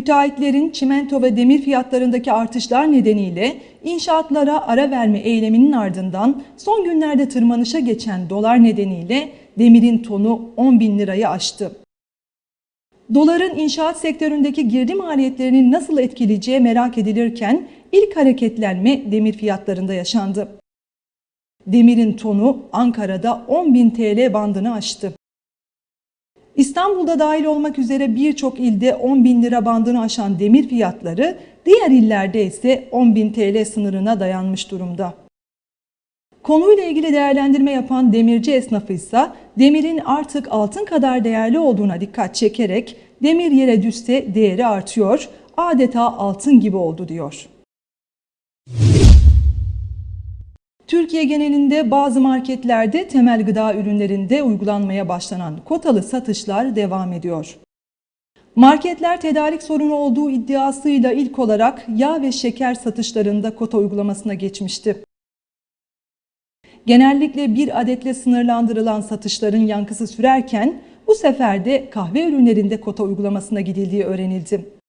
Müteahhitlerin çimento ve demir fiyatlarındaki artışlar nedeniyle inşaatlara ara verme eyleminin ardından son günlerde tırmanışa geçen dolar nedeniyle demirin tonu 10 bin lirayı aştı. Doların inşaat sektöründeki girdi maliyetlerini nasıl etkileyeceği merak edilirken ilk hareketlenme demir fiyatlarında yaşandı. Demirin tonu Ankara'da 10.000 TL bandını aştı. İstanbul'da dahil olmak üzere birçok ilde 10 bin lira bandını aşan demir fiyatları diğer illerde ise 10 bin TL sınırına dayanmış durumda. Konuyla ilgili değerlendirme yapan demirci esnafı ise demirin artık altın kadar değerli olduğuna dikkat çekerek demir yere düşse değeri artıyor, adeta altın gibi oldu diyor. Türkiye genelinde bazı marketlerde temel gıda ürünlerinde uygulanmaya başlanan kotalı satışlar devam ediyor. Marketler tedarik sorunu olduğu iddiasıyla ilk olarak yağ ve şeker satışlarında kota uygulamasına geçmişti. Genellikle bir adetle sınırlandırılan satışların yankısı sürerken bu sefer de kahve ürünlerinde kota uygulamasına gidildiği öğrenildi.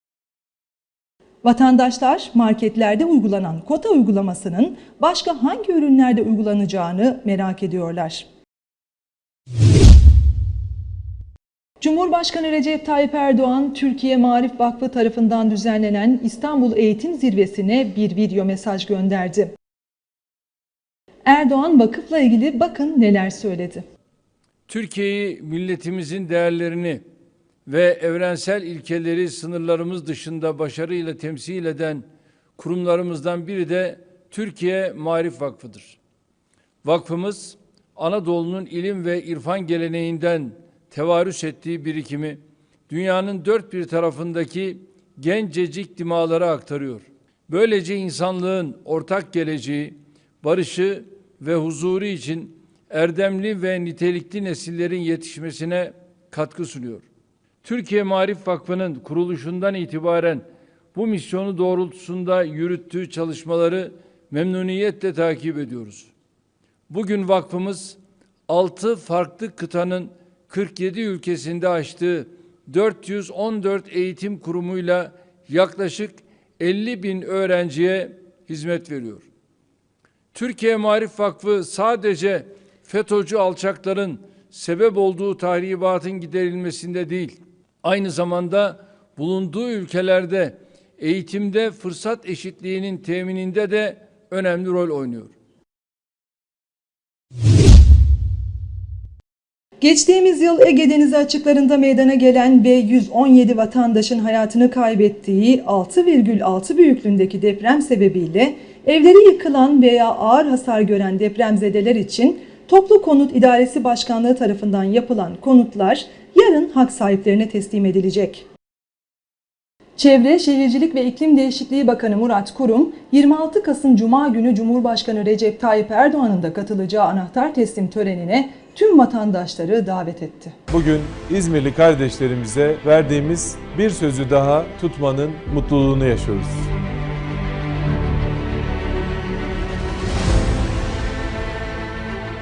Vatandaşlar marketlerde uygulanan kota uygulamasının başka hangi ürünlerde uygulanacağını merak ediyorlar. Cumhurbaşkanı Recep Tayyip Erdoğan, Türkiye Marif Vakfı tarafından düzenlenen İstanbul Eğitim Zirvesi'ne bir video mesaj gönderdi. Erdoğan vakıfla ilgili bakın neler söyledi. Türkiye'yi milletimizin değerlerini ve evrensel ilkeleri sınırlarımız dışında başarıyla temsil eden kurumlarımızdan biri de Türkiye Marif Vakfı'dır. Vakfımız Anadolu'nun ilim ve irfan geleneğinden tevarüs ettiği birikimi dünyanın dört bir tarafındaki gencecik dimalara aktarıyor. Böylece insanlığın ortak geleceği, barışı ve huzuru için erdemli ve nitelikli nesillerin yetişmesine katkı sunuyor. Türkiye Marif Vakfı'nın kuruluşundan itibaren bu misyonu doğrultusunda yürüttüğü çalışmaları memnuniyetle takip ediyoruz. Bugün vakfımız 6 farklı kıtanın 47 ülkesinde açtığı 414 eğitim kurumuyla yaklaşık 50 bin öğrenciye hizmet veriyor. Türkiye Marif Vakfı sadece FETÖ'cü alçakların sebep olduğu tahribatın giderilmesinde değil, aynı zamanda bulunduğu ülkelerde eğitimde fırsat eşitliğinin temininde de önemli rol oynuyor. Geçtiğimiz yıl Ege Denizi açıklarında meydana gelen ve 117 vatandaşın hayatını kaybettiği 6,6 büyüklüğündeki deprem sebebiyle evleri yıkılan veya ağır hasar gören depremzedeler için Toplu Konut İdaresi Başkanlığı tarafından yapılan konutlar yarın hak sahiplerine teslim edilecek. Çevre, Şehircilik ve İklim Değişikliği Bakanı Murat Kurum, 26 Kasım Cuma günü Cumhurbaşkanı Recep Tayyip Erdoğan'ın da katılacağı anahtar teslim törenine tüm vatandaşları davet etti. Bugün İzmirli kardeşlerimize verdiğimiz bir sözü daha tutmanın mutluluğunu yaşıyoruz.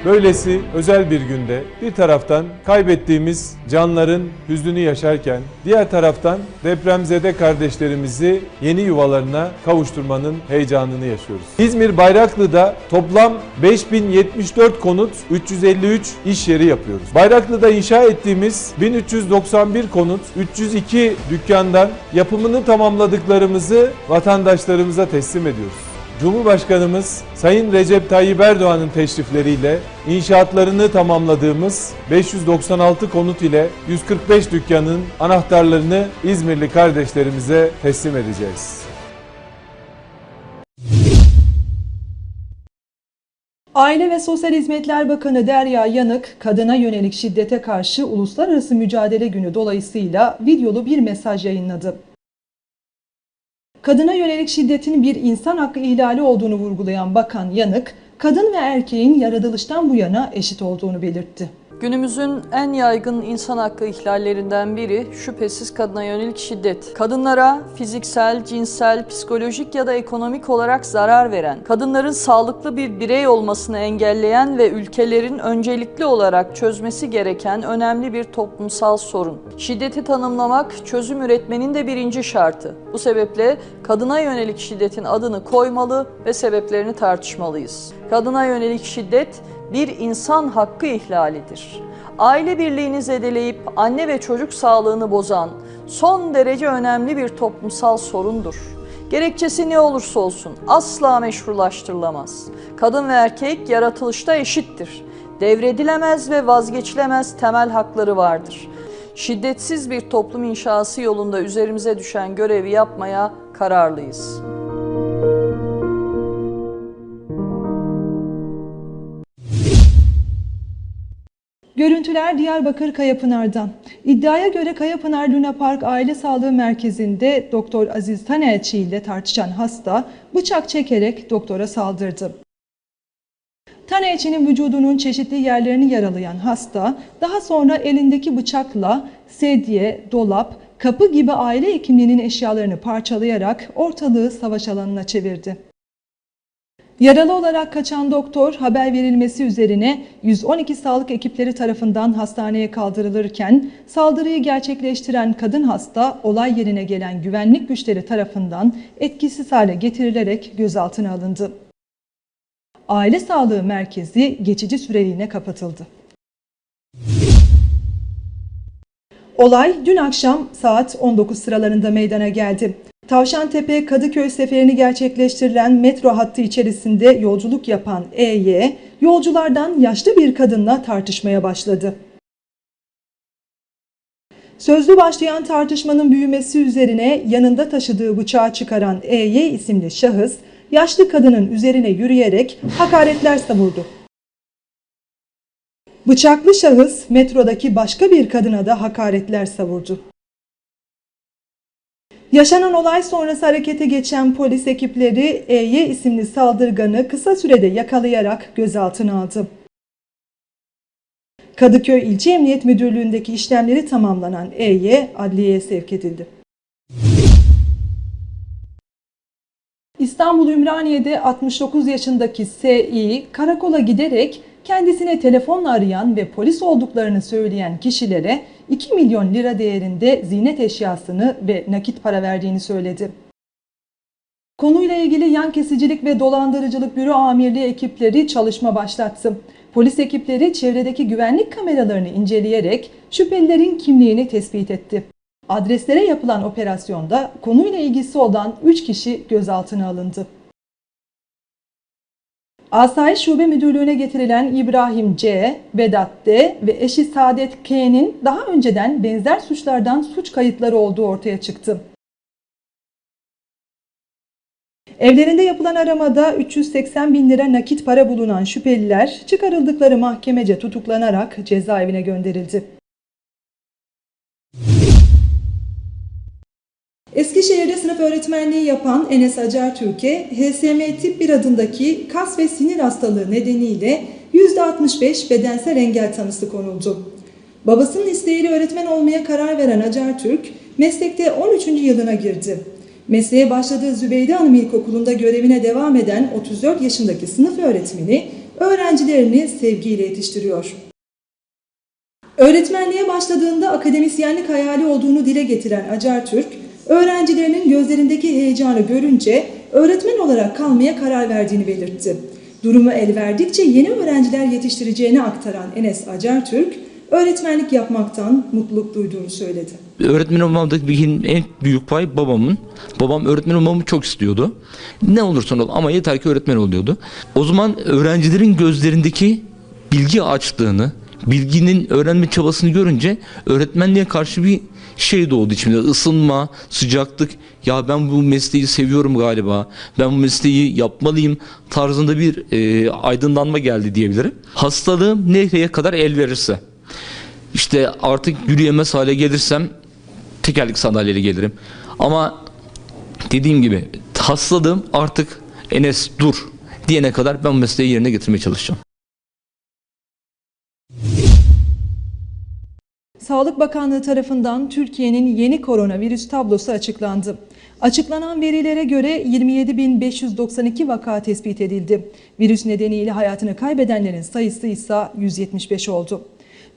Böylesi özel bir günde bir taraftan kaybettiğimiz canların hüznünü yaşarken diğer taraftan depremzede kardeşlerimizi yeni yuvalarına kavuşturmanın heyecanını yaşıyoruz. İzmir Bayraklı'da toplam 5074 konut 353 iş yeri yapıyoruz. Bayraklı'da inşa ettiğimiz 1391 konut 302 dükkandan yapımını tamamladıklarımızı vatandaşlarımıza teslim ediyoruz. Cumhurbaşkanımız Sayın Recep Tayyip Erdoğan'ın teşrifleriyle inşaatlarını tamamladığımız 596 konut ile 145 dükkanın anahtarlarını İzmirli kardeşlerimize teslim edeceğiz. Aile ve Sosyal Hizmetler Bakanı Derya Yanık, kadına yönelik şiddete karşı Uluslararası Mücadele Günü dolayısıyla videolu bir mesaj yayınladı. Kadına yönelik şiddetin bir insan hakkı ihlali olduğunu vurgulayan Bakan Yanık, kadın ve erkeğin yaratılıştan bu yana eşit olduğunu belirtti. Günümüzün en yaygın insan hakkı ihlallerinden biri şüphesiz kadına yönelik şiddet. Kadınlara fiziksel, cinsel, psikolojik ya da ekonomik olarak zarar veren, kadınların sağlıklı bir birey olmasını engelleyen ve ülkelerin öncelikli olarak çözmesi gereken önemli bir toplumsal sorun. Şiddeti tanımlamak, çözüm üretmenin de birinci şartı. Bu sebeple kadına yönelik şiddetin adını koymalı ve sebeplerini tartışmalıyız. Kadına yönelik şiddet bir insan hakkı ihlalidir. Aile birliğini zedeleyip anne ve çocuk sağlığını bozan son derece önemli bir toplumsal sorundur. Gerekçesi ne olursa olsun asla meşrulaştırılamaz. Kadın ve erkek yaratılışta eşittir. Devredilemez ve vazgeçilemez temel hakları vardır. Şiddetsiz bir toplum inşası yolunda üzerimize düşen görevi yapmaya kararlıyız. Görüntüler Diyarbakır Kayapınar'dan. İddiaya göre Kayapınar Luna Park Aile Sağlığı Merkezi'nde Doktor Aziz Tanerçi ile tartışan hasta bıçak çekerek doktora saldırdı. Tanerçi'nin vücudunun çeşitli yerlerini yaralayan hasta daha sonra elindeki bıçakla sedye, dolap, kapı gibi aile hekimliğinin eşyalarını parçalayarak ortalığı savaş alanına çevirdi. Yaralı olarak kaçan doktor haber verilmesi üzerine 112 sağlık ekipleri tarafından hastaneye kaldırılırken saldırıyı gerçekleştiren kadın hasta olay yerine gelen güvenlik güçleri tarafından etkisiz hale getirilerek gözaltına alındı. Aile Sağlığı Merkezi geçici süreliğine kapatıldı. Olay dün akşam saat 19 sıralarında meydana geldi. Tavşantepe Kadıköy seferini gerçekleştirilen metro hattı içerisinde yolculuk yapan EY, yolculardan yaşlı bir kadınla tartışmaya başladı. Sözlü başlayan tartışmanın büyümesi üzerine yanında taşıdığı bıçağı çıkaran EY isimli şahıs, yaşlı kadının üzerine yürüyerek hakaretler savurdu. Bıçaklı şahıs metrodaki başka bir kadına da hakaretler savurdu. Yaşanan olay sonrası harekete geçen polis ekipleri EY isimli saldırganı kısa sürede yakalayarak gözaltına aldı. Kadıköy İlçe Emniyet Müdürlüğü'ndeki işlemleri tamamlanan EY adliyeye sevk edildi. İstanbul Ümraniye'de 69 yaşındaki Sİ karakola giderek kendisine telefonla arayan ve polis olduklarını söyleyen kişilere 2 milyon lira değerinde ziynet eşyasını ve nakit para verdiğini söyledi. Konuyla ilgili yan kesicilik ve dolandırıcılık büro amirliği ekipleri çalışma başlattı. Polis ekipleri çevredeki güvenlik kameralarını inceleyerek şüphelilerin kimliğini tespit etti. Adreslere yapılan operasyonda konuyla ilgisi olan 3 kişi gözaltına alındı. Asayiş Şube Müdürlüğü'ne getirilen İbrahim C, Vedat D ve eşi Saadet K'nin daha önceden benzer suçlardan suç kayıtları olduğu ortaya çıktı. Evlerinde yapılan aramada 380 bin lira nakit para bulunan şüpheliler çıkarıldıkları mahkemece tutuklanarak cezaevine gönderildi. Eskişehir'de sınıf öğretmenliği yapan Enes Acar Türkiye, HSM tip 1 adındaki kas ve sinir hastalığı nedeniyle %65 bedensel engel tanısı konuldu. Babasının isteğiyle öğretmen olmaya karar veren Acar Türk, meslekte 13. yılına girdi. Mesleğe başladığı Zübeyde Hanım İlkokulu'nda görevine devam eden 34 yaşındaki sınıf öğretmeni, öğrencilerini sevgiyle yetiştiriyor. Öğretmenliğe başladığında akademisyenlik hayali olduğunu dile getiren Acar Türk, öğrencilerinin gözlerindeki heyecanı görünce öğretmen olarak kalmaya karar verdiğini belirtti. Durumu el verdikçe yeni öğrenciler yetiştireceğini aktaran Enes Acar Türk, öğretmenlik yapmaktan mutluluk duyduğunu söyledi. Öğretmen olmamdaki en büyük pay babamın. Babam öğretmen olmamı çok istiyordu. Ne olursan ol ama yeter ki öğretmen ol diyordu. O zaman öğrencilerin gözlerindeki bilgi açlığını, bilginin öğrenme çabasını görünce öğretmenliğe karşı bir şey doğdu içimde. Isınma, sıcaklık. Ya ben bu mesleği seviyorum galiba. Ben bu mesleği yapmalıyım tarzında bir e, aydınlanma geldi diyebilirim. Hastalığım nereye kadar el verirse. İşte artık yürüyemez hale gelirsem tekerlek sandalyeyle gelirim. Ama dediğim gibi hastalığım artık Enes dur diyene kadar ben bu mesleği yerine getirmeye çalışacağım. Sağlık Bakanlığı tarafından Türkiye'nin yeni koronavirüs tablosu açıklandı. Açıklanan verilere göre 27.592 vaka tespit edildi. Virüs nedeniyle hayatını kaybedenlerin sayısı ise 175 oldu.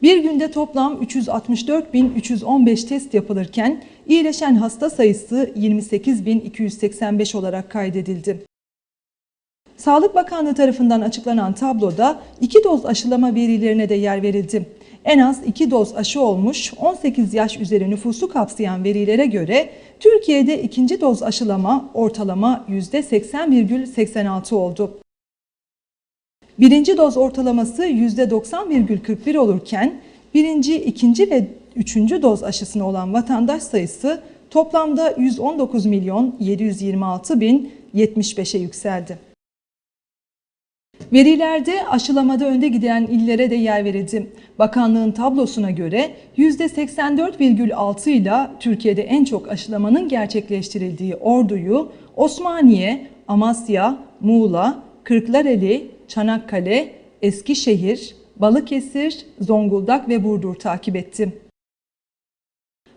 Bir günde toplam 364.315 test yapılırken iyileşen hasta sayısı 28.285 olarak kaydedildi. Sağlık Bakanlığı tarafından açıklanan tabloda iki doz aşılama verilerine de yer verildi. En az iki doz aşı olmuş 18 yaş üzeri nüfusu kapsayan verilere göre Türkiye'de ikinci doz aşılama ortalama %80,86 oldu. Birinci doz ortalaması %90,41 olurken birinci, ikinci ve üçüncü doz aşısına olan vatandaş sayısı toplamda 119 milyon 726 bin 75'e yükseldi. Verilerde aşılamada önde giden illere de yer verildi. Bakanlığın tablosuna göre %84,6 ile Türkiye'de en çok aşılamanın gerçekleştirildiği Ordu'yu Osmaniye, Amasya, Muğla, Kırklareli, Çanakkale, Eskişehir, Balıkesir, Zonguldak ve Burdur takip etti.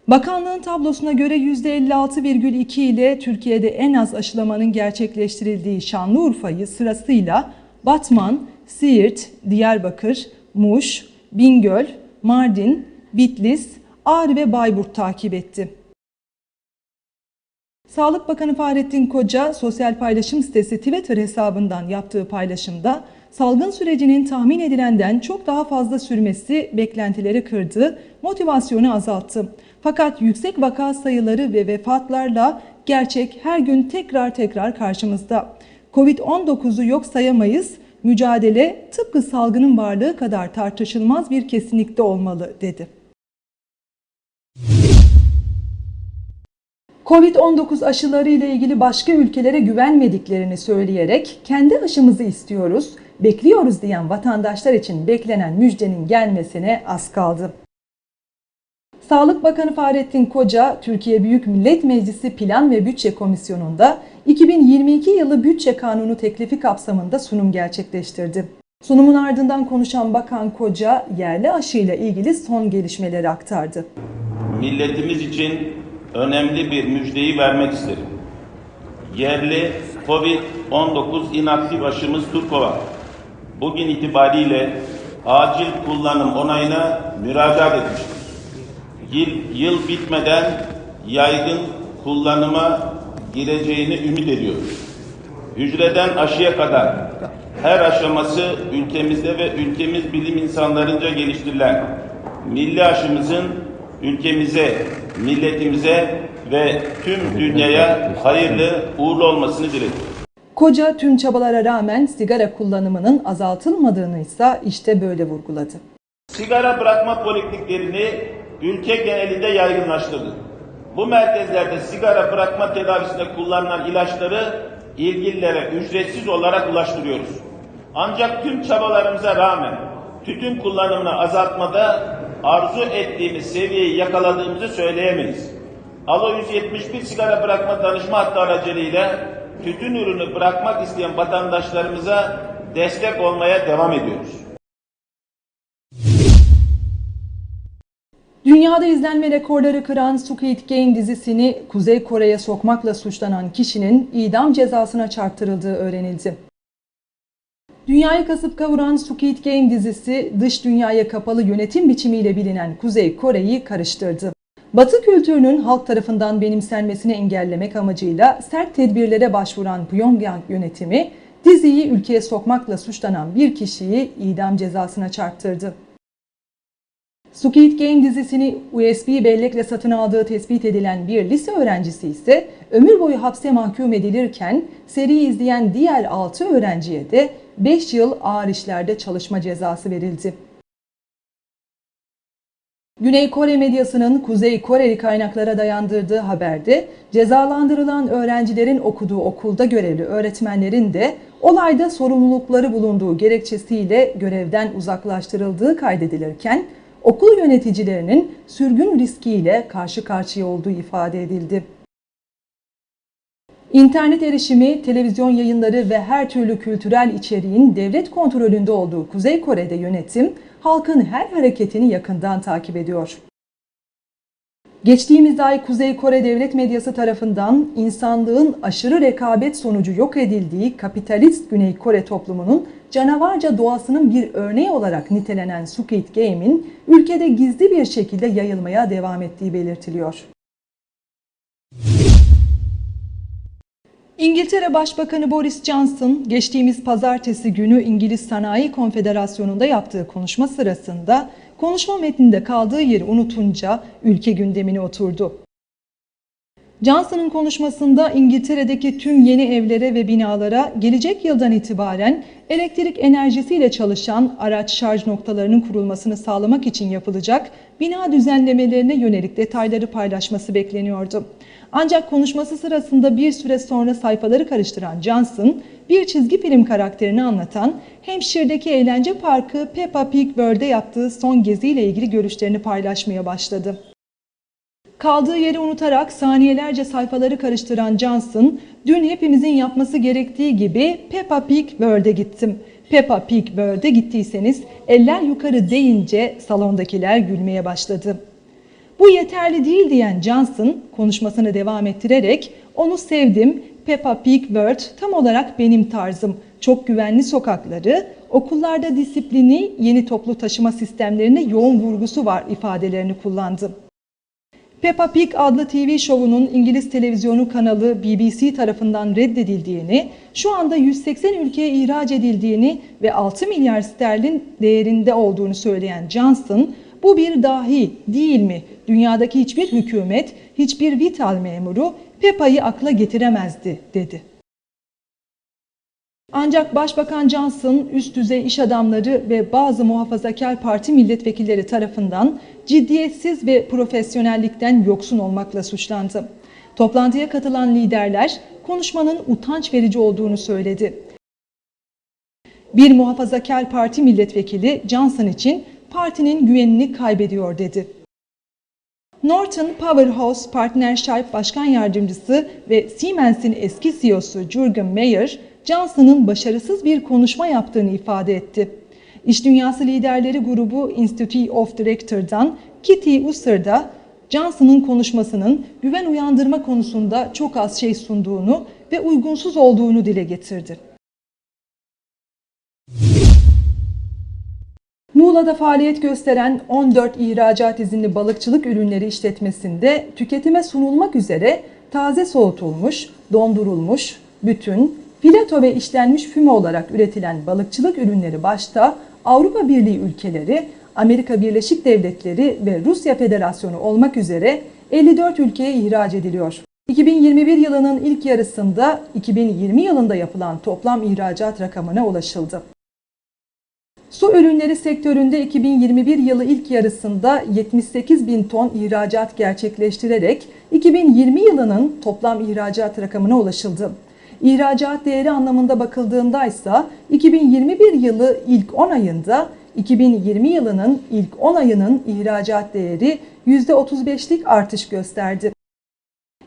Bakanlığın tablosuna göre %56,2 ile Türkiye'de en az aşılamanın gerçekleştirildiği Şanlıurfa'yı sırasıyla Batman, Siirt, Diyarbakır, Muş, Bingöl, Mardin, Bitlis, Ağrı ve Bayburt takip etti. Sağlık Bakanı Fahrettin Koca sosyal paylaşım sitesi Twitter hesabından yaptığı paylaşımda salgın sürecinin tahmin edilenden çok daha fazla sürmesi beklentileri kırdı, motivasyonu azalttı. Fakat yüksek vaka sayıları ve vefatlarla gerçek her gün tekrar tekrar karşımızda. Covid-19'u yok sayamayız, mücadele tıpkı salgının varlığı kadar tartışılmaz bir kesinlikte olmalı dedi. Covid-19 aşıları ile ilgili başka ülkelere güvenmediklerini söyleyerek kendi aşımızı istiyoruz, bekliyoruz diyen vatandaşlar için beklenen müjdenin gelmesine az kaldı. Sağlık Bakanı Fahrettin Koca, Türkiye Büyük Millet Meclisi Plan ve Bütçe Komisyonu'nda 2022 yılı bütçe kanunu teklifi kapsamında sunum gerçekleştirdi. Sunumun ardından konuşan Bakan Koca, yerli aşıyla ilgili son gelişmeleri aktardı. milletimiz için önemli bir müjdeyi vermek isterim. Yerli COVID-19 inaktif aşımız Turkova bugün itibariyle acil kullanım onayına müracaat etmiştir. Yıl, yıl bitmeden yaygın kullanıma gireceğini ümit ediyoruz. Hücreden aşıya kadar her aşaması ülkemizde ve ülkemiz bilim insanlarınca geliştirilen milli aşımızın ülkemize, milletimize ve tüm dünyaya hayırlı, uğurlu olmasını dilerim. Koca tüm çabalara rağmen sigara kullanımının azaltılmadığını ise işte böyle vurguladı. Sigara bırakma polikliklerini ülke genelinde yaygınlaştırdı. Bu merkezlerde sigara bırakma tedavisinde kullanılan ilaçları ilgililere ücretsiz olarak ulaştırıyoruz. Ancak tüm çabalarımıza rağmen tütün kullanımını azaltmada arzu ettiğimiz seviyeyi yakaladığımızı söyleyemeyiz. Alo 171 sigara bırakma danışma hattı aracılığıyla tütün ürünü bırakmak isteyen vatandaşlarımıza destek olmaya devam ediyoruz. Dünyada izlenme rekorları kıran Squid Game dizisini Kuzey Kore'ye sokmakla suçlanan kişinin idam cezasına çarptırıldığı öğrenildi. Dünyayı kasıp kavuran Squid Game dizisi dış dünyaya kapalı yönetim biçimiyle bilinen Kuzey Kore'yi karıştırdı. Batı kültürünün halk tarafından benimsenmesini engellemek amacıyla sert tedbirlere başvuran Pyongyang yönetimi diziyi ülkeye sokmakla suçlanan bir kişiyi idam cezasına çarptırdı. Squid Game dizisini USB bellekle satın aldığı tespit edilen bir lise öğrencisi ise ömür boyu hapse mahkum edilirken seriyi izleyen diğer 6 öğrenciye de 5 yıl ağır işlerde çalışma cezası verildi. Güney Kore medyasının Kuzey Koreli kaynaklara dayandırdığı haberde cezalandırılan öğrencilerin okuduğu okulda görevli öğretmenlerin de olayda sorumlulukları bulunduğu gerekçesiyle görevden uzaklaştırıldığı kaydedilirken okul yöneticilerinin sürgün riskiyle karşı karşıya olduğu ifade edildi. İnternet erişimi, televizyon yayınları ve her türlü kültürel içeriğin devlet kontrolünde olduğu Kuzey Kore'de yönetim halkın her hareketini yakından takip ediyor. Geçtiğimiz ay Kuzey Kore devlet medyası tarafından insanlığın aşırı rekabet sonucu yok edildiği kapitalist Güney Kore toplumunun canavarca doğasının bir örneği olarak nitelenen Squid Game'in ülkede gizli bir şekilde yayılmaya devam ettiği belirtiliyor. İngiltere Başbakanı Boris Johnson geçtiğimiz pazartesi günü İngiliz Sanayi Konfederasyonu'nda yaptığı konuşma sırasında konuşma metninde kaldığı yeri unutunca ülke gündemine oturdu. Johnson'ın konuşmasında İngiltere'deki tüm yeni evlere ve binalara gelecek yıldan itibaren elektrik enerjisiyle çalışan araç şarj noktalarının kurulmasını sağlamak için yapılacak bina düzenlemelerine yönelik detayları paylaşması bekleniyordu. Ancak konuşması sırasında bir süre sonra sayfaları karıştıran Johnson, bir çizgi film karakterini anlatan Hampshire'deki eğlence parkı Peppa Pig World'e yaptığı son geziyle ilgili görüşlerini paylaşmaya başladı. Kaldığı yeri unutarak saniyelerce sayfaları karıştıran Johnson, dün hepimizin yapması gerektiği gibi Peppa Pig World'e gittim. Peppa Pig World'e gittiyseniz eller yukarı deyince salondakiler gülmeye başladı. Bu yeterli değil diyen Johnson konuşmasını devam ettirerek onu sevdim, Peppa Pig World tam olarak benim tarzım. Çok güvenli sokakları, okullarda disiplini, yeni toplu taşıma sistemlerine yoğun vurgusu var ifadelerini kullandı. Peppa Pig adlı TV şovunun İngiliz televizyonu kanalı BBC tarafından reddedildiğini, şu anda 180 ülkeye ihraç edildiğini ve 6 milyar sterlin değerinde olduğunu söyleyen Johnson, bu bir dahi değil mi? Dünyadaki hiçbir hükümet, hiçbir vital memuru Peppa'yı akla getiremezdi dedi. Ancak Başbakan Johnson üst düzey iş adamları ve bazı muhafazakar parti milletvekilleri tarafından ciddiyetsiz ve profesyonellikten yoksun olmakla suçlandı. Toplantıya katılan liderler konuşmanın utanç verici olduğunu söyledi. Bir muhafazakar parti milletvekili Johnson için partinin güvenini kaybediyor dedi. Norton Powerhouse Partnership Başkan Yardımcısı ve Siemens'in eski CEO'su Jürgen Mayer, Johnson'ın başarısız bir konuşma yaptığını ifade etti. İş Dünyası Liderleri Grubu Institute of Directors'dan Kitty Usser da Johnson'ın konuşmasının güven uyandırma konusunda çok az şey sunduğunu ve uygunsuz olduğunu dile getirdi. Muğla'da faaliyet gösteren 14 ihracat izinli balıkçılık ürünleri işletmesinde tüketime sunulmak üzere taze soğutulmuş, dondurulmuş, bütün, fileto ve işlenmiş füme olarak üretilen balıkçılık ürünleri başta Avrupa Birliği ülkeleri, Amerika Birleşik Devletleri ve Rusya Federasyonu olmak üzere 54 ülkeye ihraç ediliyor. 2021 yılının ilk yarısında 2020 yılında yapılan toplam ihracat rakamına ulaşıldı. Su ürünleri sektöründe 2021 yılı ilk yarısında 78 bin ton ihracat gerçekleştirerek 2020 yılının toplam ihracat rakamına ulaşıldı. İhracat değeri anlamında bakıldığında ise 2021 yılı ilk 10 ayında 2020 yılının ilk 10 ayının ihracat değeri %35'lik artış gösterdi.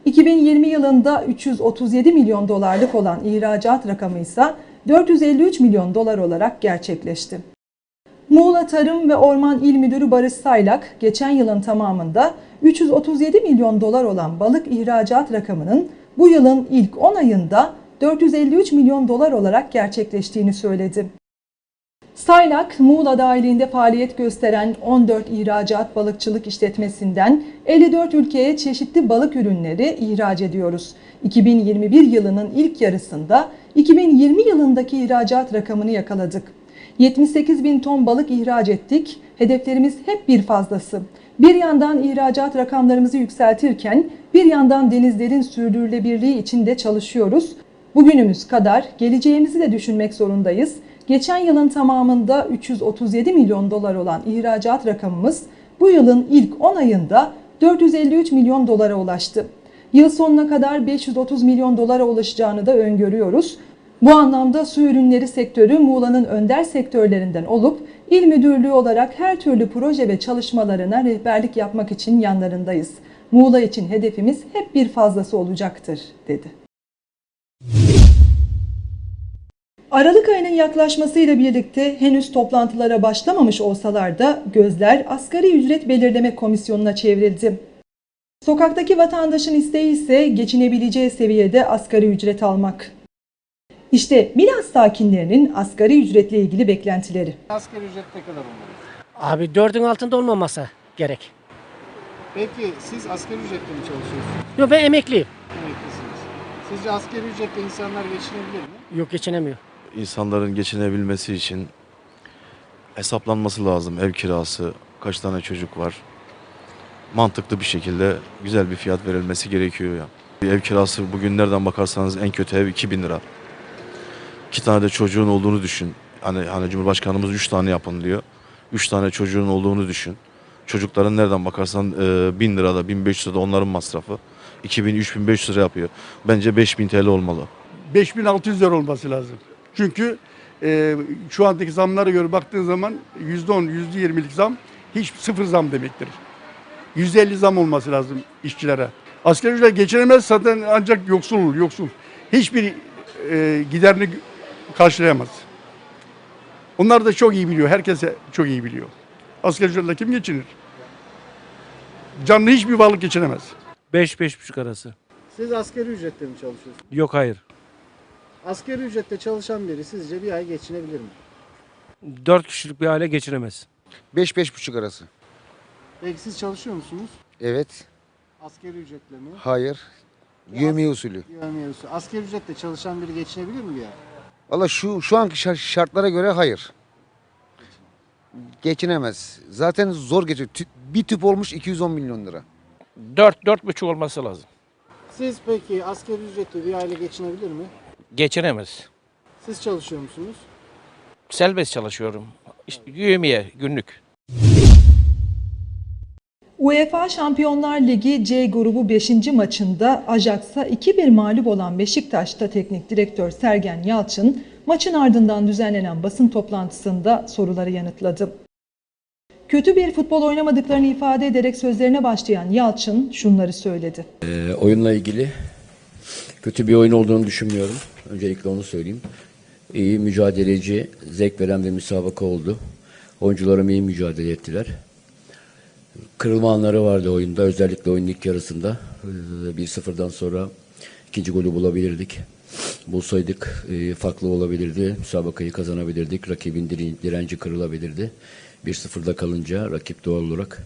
2020 yılında 337 milyon dolarlık olan ihracat rakamı ise 453 milyon dolar olarak gerçekleşti. Muğla Tarım ve Orman İl Müdürü Barış Saylak, geçen yılın tamamında 337 milyon dolar olan balık ihracat rakamının bu yılın ilk 10 ayında 453 milyon dolar olarak gerçekleştiğini söyledi. Saylak, Muğla dahilinde faaliyet gösteren 14 ihracat balıkçılık işletmesinden 54 ülkeye çeşitli balık ürünleri ihraç ediyoruz. 2021 yılının ilk yarısında 2020 yılındaki ihracat rakamını yakaladık. 78 bin ton balık ihraç ettik. Hedeflerimiz hep bir fazlası. Bir yandan ihracat rakamlarımızı yükseltirken bir yandan denizlerin sürdürülebilirliği için de çalışıyoruz. Bugünümüz kadar geleceğimizi de düşünmek zorundayız. Geçen yılın tamamında 337 milyon dolar olan ihracat rakamımız bu yılın ilk 10 ayında 453 milyon dolara ulaştı. Yıl sonuna kadar 530 milyon dolara ulaşacağını da öngörüyoruz. Bu anlamda su ürünleri sektörü Muğla'nın önder sektörlerinden olup il müdürlüğü olarak her türlü proje ve çalışmalarına rehberlik yapmak için yanlarındayız. Muğla için hedefimiz hep bir fazlası olacaktır, dedi. Aralık ayının yaklaşmasıyla birlikte henüz toplantılara başlamamış olsalar da gözler asgari ücret belirleme komisyonuna çevrildi. Sokaktaki vatandaşın isteği ise geçinebileceği seviyede asgari ücret almak. İşte Milas sakinlerinin asgari ücretle ilgili beklentileri. Asgari ücret ne kadar olmalı? Abi dördün altında olmaması gerek. Peki siz asgari ücretle mi çalışıyorsunuz? Yok ben emekliyim. Emeklisiniz. Sizce asgari ücretle insanlar geçinebilir mi? Yok geçinemiyor. İnsanların geçinebilmesi için hesaplanması lazım. Ev kirası, kaç tane çocuk var. Mantıklı bir şekilde güzel bir fiyat verilmesi gerekiyor ya. Bir Ev kirası bugün nereden bakarsanız en kötü ev 2000 lira. İki tane de çocuğun olduğunu düşün. Hani, hani Cumhurbaşkanımız 3 tane yapın diyor. 3 tane çocuğun olduğunu düşün. Çocukların nereden bakarsan e, 1000 lirada 1500 lirada onların masrafı. 2000-3500 lira yapıyor. Bence 5000 TL olmalı. 5600 lira olması lazım. Çünkü e, şu andaki zamlara göre baktığın zaman %10, %20'lik zam hiç sıfır zam demektir. %50 zam olması lazım işçilere. Asgari ücret geçinemez zaten ancak yoksul olur, yoksul. Hiçbir e, giderini karşılayamaz. Onlar da çok iyi biliyor, herkese çok iyi biliyor. Asgari ücretle kim geçinir? Canlı hiçbir varlık geçinemez. 5-5,5 arası. Siz asgari ücretle mi çalışıyorsunuz? Yok hayır. Asgari ücretle çalışan biri sizce bir ay geçinebilir mi? 4 kişilik bir aile geçinemez. 5-5,5 arası. Peki siz çalışıyor musunuz? Evet. Asgari ücretle mi? Hayır. Yövmiye usulü. Yövmiyesi. Asgari ücretle çalışan biri geçinebilir mi bir ay? Valla şu şu anki şar- şartlara göre hayır. Geçinemez. Zaten zor geçiyor. Tü- Bir tüp olmuş 210 milyon lira. 4-4,5 olması lazım. Siz peki asgari ücretle bir aile geçinebilir mi? Geçinemez. Siz çalışıyor musunuz? Serbest çalışıyorum. İşte yövmiye günlük. UEFA Şampiyonlar Ligi C grubu 5. maçında Ajax'a 2-1 mağlup olan Beşiktaş'ta teknik direktör Sergen Yalçın maçın ardından düzenlenen basın toplantısında soruları yanıtladı. Kötü bir futbol oynamadıklarını ifade ederek sözlerine başlayan Yalçın şunları söyledi. Ee, oyunla ilgili kötü bir oyun olduğunu düşünmüyorum. Öncelikle onu söyleyeyim. İyi, mücadeleci, zevk veren bir müsabaka oldu. Oyuncularım iyi mücadele ettiler. Kırılma anları vardı oyunda. Özellikle oyunun ilk yarısında. Ee, 1-0'dan sonra ikinci golü bulabilirdik. Bulsaydık e, farklı olabilirdi. Müsabakayı kazanabilirdik. Rakibin direnci kırılabilirdi. 1-0'da kalınca rakip doğal olarak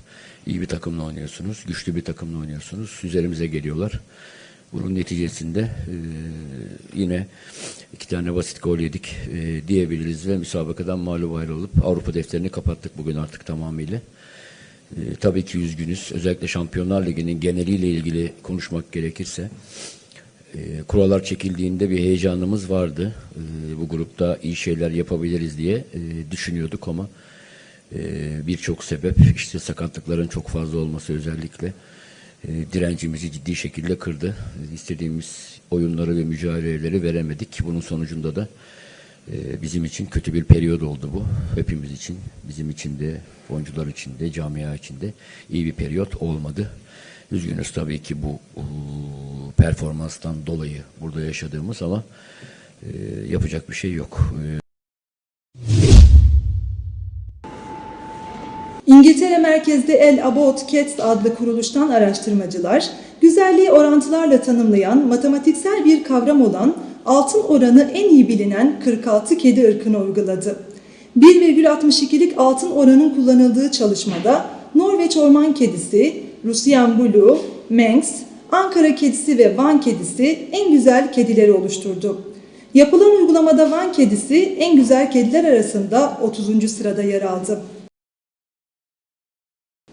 iyi bir takımla oynuyorsunuz. Güçlü bir takımla oynuyorsunuz. Üzerimize geliyorlar. Bunun neticesinde e, yine iki tane basit gol yedik e, diyebiliriz ve müsabakadan mağlup ayrılıp Avrupa defterini kapattık bugün artık tamamıyla. E, tabii ki üzgünüz. Özellikle Şampiyonlar Ligi'nin geneliyle ilgili konuşmak gerekirse e, kurallar çekildiğinde bir heyecanımız vardı. E, bu grupta iyi şeyler yapabiliriz diye e, düşünüyorduk ama e, birçok sebep işte sakatlıkların çok fazla olması özellikle direncimizi ciddi şekilde kırdı. E, İstediğimiz oyunları ve mücadeleleri veremedik. Bunun sonucunda da e, bizim için kötü bir periyod oldu bu. Hepimiz için, bizim için de, oyuncular için de, camia için de iyi bir periyot olmadı. Üzgünüz tabii ki bu e, performanstan dolayı burada yaşadığımız ama e, yapacak bir şey yok. İngiltere merkezli El About Cats adlı kuruluştan araştırmacılar, güzelliği orantılarla tanımlayan matematiksel bir kavram olan altın oranı en iyi bilinen 46 kedi ırkını uyguladı. 1,62'lik altın oranın kullanıldığı çalışmada Norveç orman kedisi, Russian Blue, Manx, Ankara kedisi ve Van kedisi en güzel kedileri oluşturdu. Yapılan uygulamada Van kedisi en güzel kediler arasında 30. sırada yer aldı.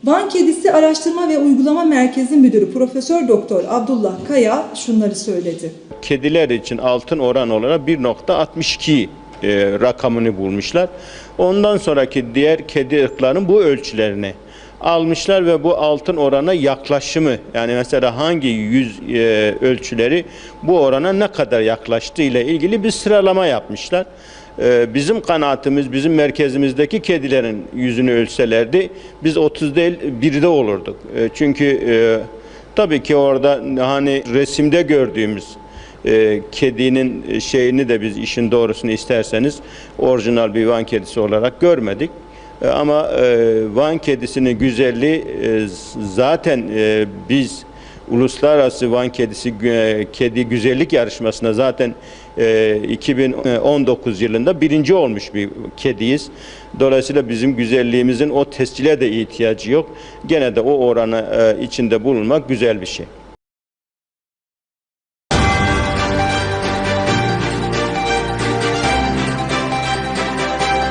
Van Kedisi Araştırma ve Uygulama Merkezi Müdürü Profesör Doktor Abdullah Kaya şunları söyledi. Kediler için altın oran olarak 1.62 e, rakamını bulmuşlar. Ondan sonraki diğer kedi ırkların bu ölçülerini almışlar ve bu altın orana yaklaşımı yani mesela hangi yüz e, ölçüleri bu orana ne kadar yaklaştığı ile ilgili bir sıralama yapmışlar. E, bizim kanaatimiz bizim merkezimizdeki kedilerin yüzünü ölçselerdi biz 30 değil 1'de olurduk. E, çünkü e, tabii ki orada hani resimde gördüğümüz e, kedinin şeyini de biz işin doğrusunu isterseniz orijinal bir Van kedisi olarak görmedik. E, ama e, Van kedisinin güzelliği e, zaten biz Uluslararası Van Kedisi Kedi Güzellik Yarışması'na zaten e, 2019 yılında birinci olmuş bir kediyiz. Dolayısıyla bizim güzelliğimizin o tescile de ihtiyacı yok. Gene de o oranı içinde bulunmak güzel bir şey.